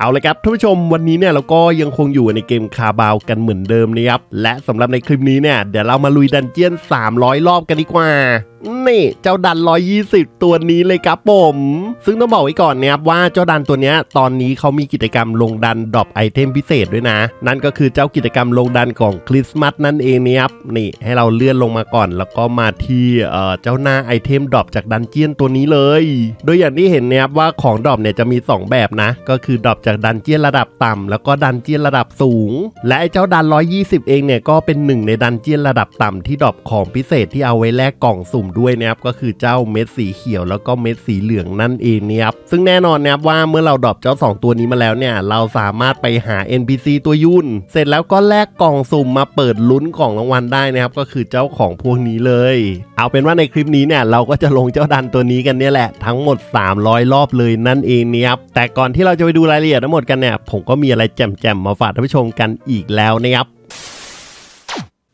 เอาเลยครับท่านผู้ชมวันนี้เนี่ยเราก็ยังคงอยู่ในเกมคาบาวกันเหมือนเดิมนะครับและสำหรับในคลิปนี้เนี่ยเดี๋ยวเรามาลุยดันเจียน 300 รอบกันดีกว่า นี่เจ้าดัน 120 ตัวนี้เลยครับผม ซึ่งต้องบอกไว้ก่อนนะครับว่าเจ้าดันตัวเนี้ยตอนนี้เขามีกิจกรรมลงดันดรอปไอเทมพิเศษด้วยนะ นั่นก็คือเจ้ากิจกรรมลงดันของคริสต์มาสนั่นเองนะครับนี่ให้เราเลื่อนลงมาก่อน แล้วก็มาที่เอ่อเจ้าหน้าไอเทมดรอปจากดันเจียนตัวนี้เลย โดยอย่างที่เห็นนะครับว่าของดรอปเนี่ยจะมี 2 แบบนะ ก็คือดรอปจากดันเจียนระดับต่ำแล้วก็ดันเจียนระดับสูง และไอเจ้าดัน 120 เองเนี่ยก็เป็นหนึ่งในดันเจียนระดับต่ำที่ดรอปของพิเศษที่เอาไว้แลกกล่องสุ่มด้วยนะครับก็คือเจ้าเม็ดสีเขียวแล้วก็เม็ดสีเหลืองนั่นเองนะครับซึ่งแน่นอนนะครับว่าเมื่อเราดรอปเจ้า 2 ตัวนี้มาแล้วเนี่ยเราสามารถไปหา NPC ตัวยุ่น เสร็จแล้วก็แลกกล่องสุ่มมาเปิดลุ้นกล่องรางวัลได้นะครับก็คือเจ้าของพวกนี้เลย เอาเป็นว่าในคลิปนี้เนี่ยเราก็จะลงเจ้าดันตัวนี้กันเนี่ยแหละทั้งหมด 300 รอบเลยนั่นเองนะครับแต่ก่อนที่เราจะไปดูรายละเอียดทั้งหมดกันเนี่ยผมก็มีอะไรแจ่มๆมาฝากท่านผู้ชมกันอีกแล้วนะครับ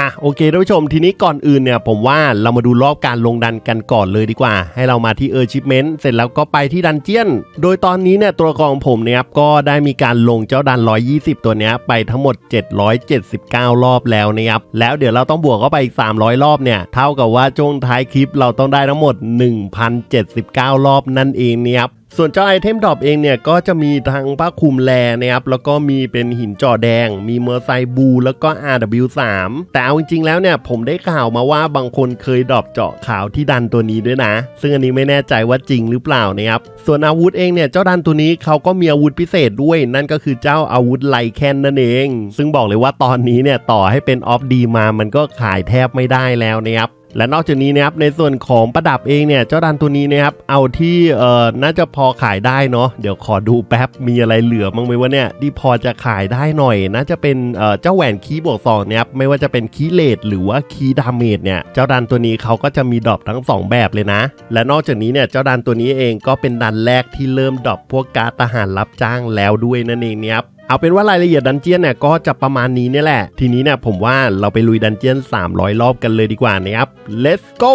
อะโอเคท่านผู้ชมทีนี้ก่อนอื่นเนี่ยผมว่าเรามาดูรอบการลงดันกันก่อนเลยดีกว่า ให้เรามาที่เออร์ชิปเมนต์เสร็จแล้วก็ไปที่ดันเจียน โดยตอนนี้เนี่ยตัวละครของผมเนี่ยครับก็ได้มีการลงเจ้าดัน 120 ตัวเนี้ยไปทั้งหมด 779 รอบแล้วนะครับแล้วเดี๋ยวเราต้องบวกเข้าไปอีก 300 รอบเนี่ยเท่ากับว่าช่วงท้ายคลิปเราต้องได้ทั้งหมด 1,079 รอบนั่นเองนะครับ ส่วนเจ้าไอเทมดรอปเองเนี่ยก็จะมีทั้งผ้าคลุมแลนะครับแล้วก็มีเป็นหินจอแดง มีเมอร์ไซบู แล้วก็ RW3 แต่เอาจริงๆแล้วเนี่ยผมได้ข่าวมาว่าบางคนเคยดรอปเจาะขาวที่ดันตัวนี้ด้วยนะ ซึ่งอันนี้ไม่แน่ใจว่าจริงหรือเปล่านะครับส่วนอาวุธเองเนี่ยเจ้าดันตัวนี้เขาก็มีอาวุธพิเศษด้วย นั่นก็คือเจ้าอาวุธไลแคนนั่นเอง ซึ่งบอกเลยว่าตอนนี้เนี่ยต่อให้เป็นออฟดีมามันก็ขายแทบไม่ได้แล้วนะครับ และนอกจากนี้นะครับในส่วนของประดับเองเนี่ยเจ้าดันตัวนี้นะครับเอาที่เอ่อน่าจะพอขายได้เนาะเดี๋ยวขอดูแป๊บมีอะไรเหลือมั้งไหมวะเนี่ยที่พอจะขายได้หน่อย น่าจะเป็นเอ่อเจ้าแหวนคีบวกสองเนี่ยครับไม่ว่าจะเป็นคีเลดหรือว่าคีดาเมจเนี่ยเจ้าดันตัวนี้เขาก็จะมีดรอปทั้ง 2 แบบเลยนะ และนอกจากนี้เนี่ยเจ้าดันตัวนี้เองก็เป็นดันแรกที่เริ่มดรอปพวกการทหารรับจ้างแล้วด้วยนั่นเองเนี่ยครับ เอาเป็นว่ารายละเอียดดันเจียนเนี่ยก็จะประมาณนี้เนี่ยแหละ ทีนี้เนี่ยผมว่าเราไปลุยดันเจียน 300 รอบกันเลยดีกว่านะครับ let's go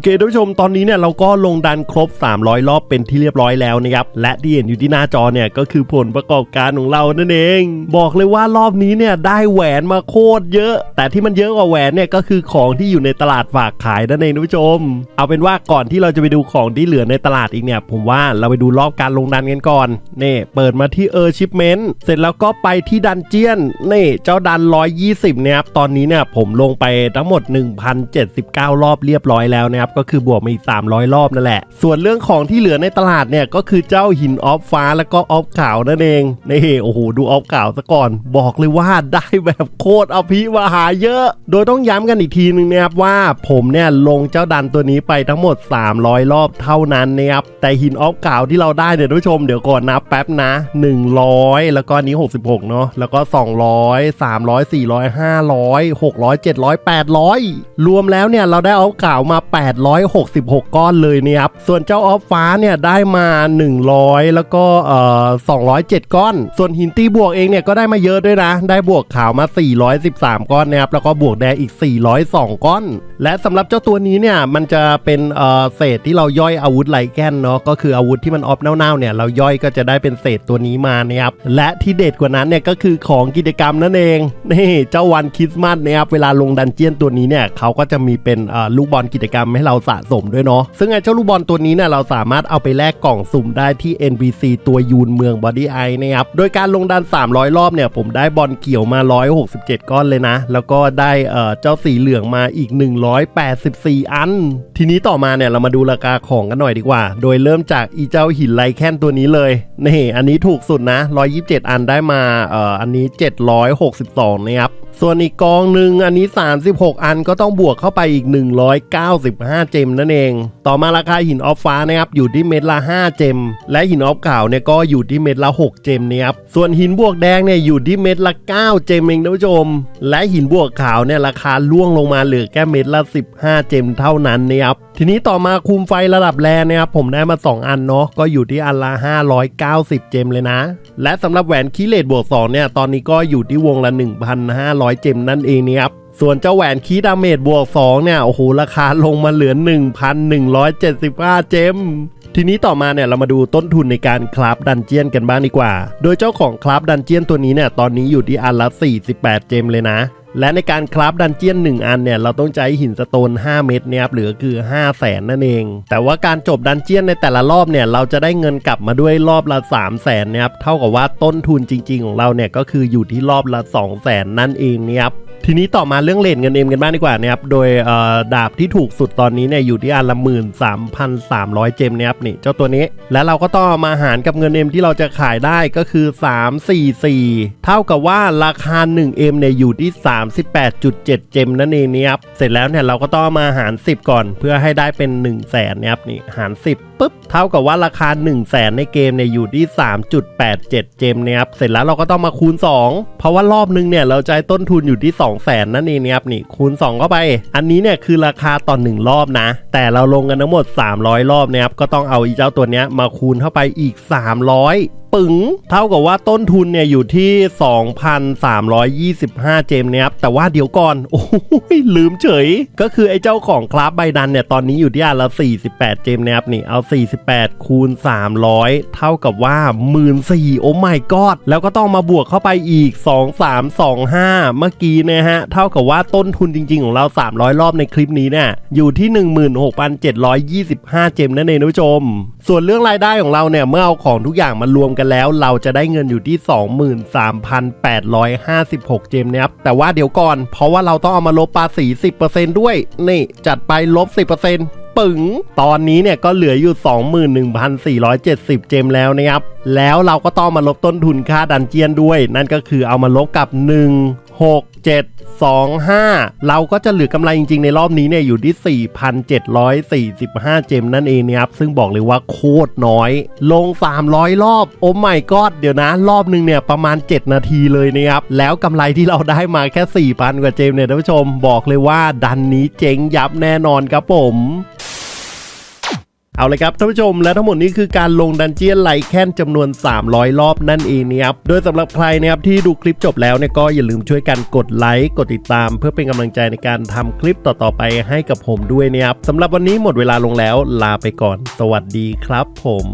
เคท่านผู้ชมตอนนี้เนี่ยเราก็ลงดันครบ 300 รอบเป็นที่เรียบร้อยแล้วนะครับและที่เห็นอยู่ที่หน้าจอเนี่ยก็คือผลประกอบการของเรานั่นเอง บอกเลยว่ารอบนี้เนี่ยได้แหวนมาโคตรเยอะ แต่ที่มันเยอะกว่าแหวนเนี่ยก็คือของที่อยู่ในตลาดฝากขายนั่นเองท่านผู้ชม เอาเป็นว่าก่อนที่เราจะไปดูของที่เหลือในตลาดอีกเนี่ย ผมว่าเราไปดูรอบการลงดันกันก่อนนี่เปิดมาที่เออชิปเมนต์เสร็จแล้วก็ไปที่ดันเจียนนี่เจ้าดัน 120เนี่ยครับตอนนี้เนี่ยผมลงไปทั้งหมด 1,079 รอบเรียบร้อยแล้วนะครับก็คือบวกมาอีก 300 รอบนั่นแหละ ส่วนเรื่องของที่เหลือในตลาดเนี่ยก็คือเจ้าหินออฟฟ้าแล้วก็ออฟขาวนั่นเองนี่โอ้โหดูออฟขาวซะก่อน บอกเลยว่าได้แบบโคตรอภิมหาเยอะ โดยต้องย้ำกันอีกทีนึงนะครับว่าผมเนี่ยลงเจ้าดันตัวนี้ไปทั้งหมด 300 รอบเท่านั้นนะครับแต่หินออฟขาวที่เราได้เนี่ยท่านผู้ชมเดี๋ยวก่อนนับแป๊บนะ 100 แล้วก็นี้ 66 เนาะแล้วก็ 200 300 400 500 600 700 800 รวมแล้วเนี่ยเราได้ออฟขาวมา866 ก้อนเลยเนี่ยครับ ส่วนเจ้าออฟฟ้าเนี่ยได้มา 100 แล้วก็เอ่อ207 ก้อน ส่วนหินตีบวกเองเนี่ยก็ได้มาเยอะด้วยนะ ได้บวกขาวมา 413 ก้อนนะครับ แล้วก็บวกแดงอีก 402 ก้อน และสำหรับเจ้าตัวนี้เนี่ยมันจะเป็นเอ่อเศษที่เราย่อยอาวุธไลแกนเนาะ ก็คืออาวุธที่มันออฟเน่าๆเนี่ยเราย่อยก็จะได้เป็นเศษตัวนี้มานะครับ และที่เด็ดกว่านั้นเนี่ยก็คือของกิจกรรมนั่นเอง นี่เจ้าวันคริสต์มาสนะครับ เวลาลงดันเจียนตัวนี้เนี่ยเขาก็จะมีเป็นลูกบอลกิจกรรมให้เราสะสมด้วยเนาะซึ่งไอ้เจ้าลูกบอลตัวนี้เนี่ยเราสามารถเอาไปแลกกล่องสุ่มได้ที่ NPC ตัวยูนเมืองบอดี้ไอนะครับโดยการลงดัน 300 รอบเนี่ยผมได้บอลเกี่ยวมา 167 ก้อนเลยนะ แล้วก็ได้เอ่อเจ้าสีเหลืองมาอีก 184 อัน ทีนี้ต่อมาเนี่ยเรามาดูราคาของกันหน่อยดีกว่า โดยเริ่มจากอีเจ้าหินไลแคนตัวนี้เลยนี่อันนี้ถูกสุดนะ 127 อันได้มาเอ่ออันนี้ 762นะครับส่วนอีกกองหนึ่งอันนี้ 36 อันก็ต้องบวกเข้าไปอีก 195เจมนั่นเอง ต่อมาราคาหินออฟฟ้านะครับอยู่ที่เม็ดละ 5 เจม และหินออฟขาวเนี่ยก็อยู่ที่เม็ดละ 6 เจมนะครับส่วนหินบวกแดงเนี่ยอยู่ที่เม็ดละ 9 เจมเองท่านผู้ชม และหินบวกขาวเนี่ยราคาล่วงลงมาเหลือแค่เม็ดละ 15 เจมเท่านั้นนะครับทีนี้ต่อมาคุมไฟระดับแรนะครับผมได้มา 2 อันเนาะก็อยู่ที่อันละ 590 เจมเลยนะ และสำหรับแหวนคีเลตบวก2เนี่ยตอนนี้ก็อยู่ที่วงละ 1,500 เจมนั่นเองนะครับส่วนเจ้าแหวนคีดาเมจบวก2เนี่ยโอ้โหราคาลงมาเหลือ 1,175 เจมทีนี้ต่อมาเนี่ยเรามาดูต้นทุนในการคราฟดันเจียนกันบ้างดีกว่า โดยเจ้าของคราฟดันเจียนตัวนี้เนี่ยตอนนี้อยู่ที่อันละ 48 เจมเลยนะ และในการคราฟดันเจียน 1 อันเนี่ย เราต้องใช้หินสโตน 5 เม็ดเนี่ยครับหรือคือ 5 0 0แสนนั่นเอง แต่ว่าการจบดันเจียนในแต่ละรอบเนี่ย เราจะได้เงินกลับมาด้วยรอบละ 3 0 0แสนนะครับ เท่ากับว่าต้นทุนจริง ๆ ของเราเนี่ยก็คืออยู่ที่รอบละ 2 0 0แสนนั่นเองเนี่ยครับ ทีนี้ต่อมาเรื่องเลทเงินเอ็มกันบ้างดีกว่านะครับ โดยดาบที่ถูกสุดตอนนี้เนี่ยอยู่ที่อันละหมื่นสามพันสามร้อยเจมนะครับนี่เจ้าตัวนี้ แล้วเราก็ต้องมาหารกับเงินเอ็มที่เราจะขายได้ก็คือ 344 เท่ากับว่าราคา 1M เนี่ยอยู่ที่ 38.7 เจมนั่นเองนะครับ เสร็จแล้วเนี่ยเราก็ต้องมาหาร 10 ก่อน เพื่อให้ได้เป็น 1 0 0 0 0แสนนะครับนี่หาร 10ปุ๊บเท่ากับว่าราคา 1 0 0 0 0แสนในเกมเนี่ยอยู่ที่ 3.87 เจมนะครับเสร็จแล้วเราก็ต้องมาคูณ 2 เพราะว่ารอบนึงเนี่ยเราใช้ต้นทุนอยู่ที่ 2 0 0 0 0นนั่นเองนะครับนี่คูณ 2 เข้าไป อันนี้เนี่ยคือราคาต่อ1รอบนะ แต่เราลงกันทั้งหมด 300 รอบนะครับก็ต้องเอาอีเจ้าตัวเนี้ยมาคูณเข้าไปอีก 300 ปึ๋งเท่ากับว่าต้นทุนเนี่ยอยู่ที่ 2,325 เจมเนี่ยครับ แต่ว่าเดี๋ยวก่อน โอ้ยลืมเฉย ก็คือไอ้เจ้าของคลาสใบดันเนี่ย ตอนนี้อยู่ที่อันละ 48 เจมเนี่ยครับนี่เอา 48 คูณ 300 เท่ากับว่า 14,000โอ้ my god แล้วก็ต้องมาบวกเข้าไปอีก 2325 เมื่อกี้นะฮะ เท่ากับว่าต้นทุนจริง ๆ ของเรา 300 รอบในคลิปนี้เนี่ยอยู่ที่ 16,725 เจมนั่นเองท่านผู้ชม ส่วนเรื่องรายได้ของเราเนี่ยเมื่อเอาของทุกอย่างมารวมกันแล้ว เราจะได้เงินอยู่ที่ 23,856 เจมนะครับ แต่ว่าเดี๋ยวก่อน เพราะว่าเราต้องเอามาลบภาษี 10%ด้วย นี่ จัดไปลบ 10%ปึ๋งตอนนี้เนี่ยก็เหลืออยู่ 21,470 เจมแล้วนะครับ แล้วเราก็ต้องมาลบต้นทุนค่าดันเจียนด้วย นั่นก็คือเอามาลบกับ 1 6 7 2 5 เราก็จะเหลือกำไรจริง ๆ ในรอบนี้เนี่ยอยู่ที่ 4,745 เจมนั่นเองนะครับ ซึ่งบอกเลยว่าโคตรน้อย ลง 300 รอบ โอ้ไม่กอดเดี๋ยวนะ รอบหนึ่งเนี่ยประมาณ 7 นาทีเลยนะครับ แล้วกำไรที่เราได้มาแค่ 4,000 กว่าเจมเนี่ยท่านผู้ชมบอกเลยว่าดันนี้เจ๊งยับแน่นอนครับผม เอาเลยครับท่านผู้ชมและทั้งหมดนี้คือการลงดันเจียนไลแคนจำนวน 300 รอบนั่นเองนะครับโดยสำหรับใครนะครับที่ดูคลิปจบแล้วเนี่ยก็อย่าลืมช่วยกันกดไลค์กดติดตาม เพื่อเป็นกำลังใจในการทำคลิปต่อๆไปให้กับผมด้วยนะครับสำหรับวันนี้หมดเวลาลงแล้วลาไปก่อน สวัสดีครับผม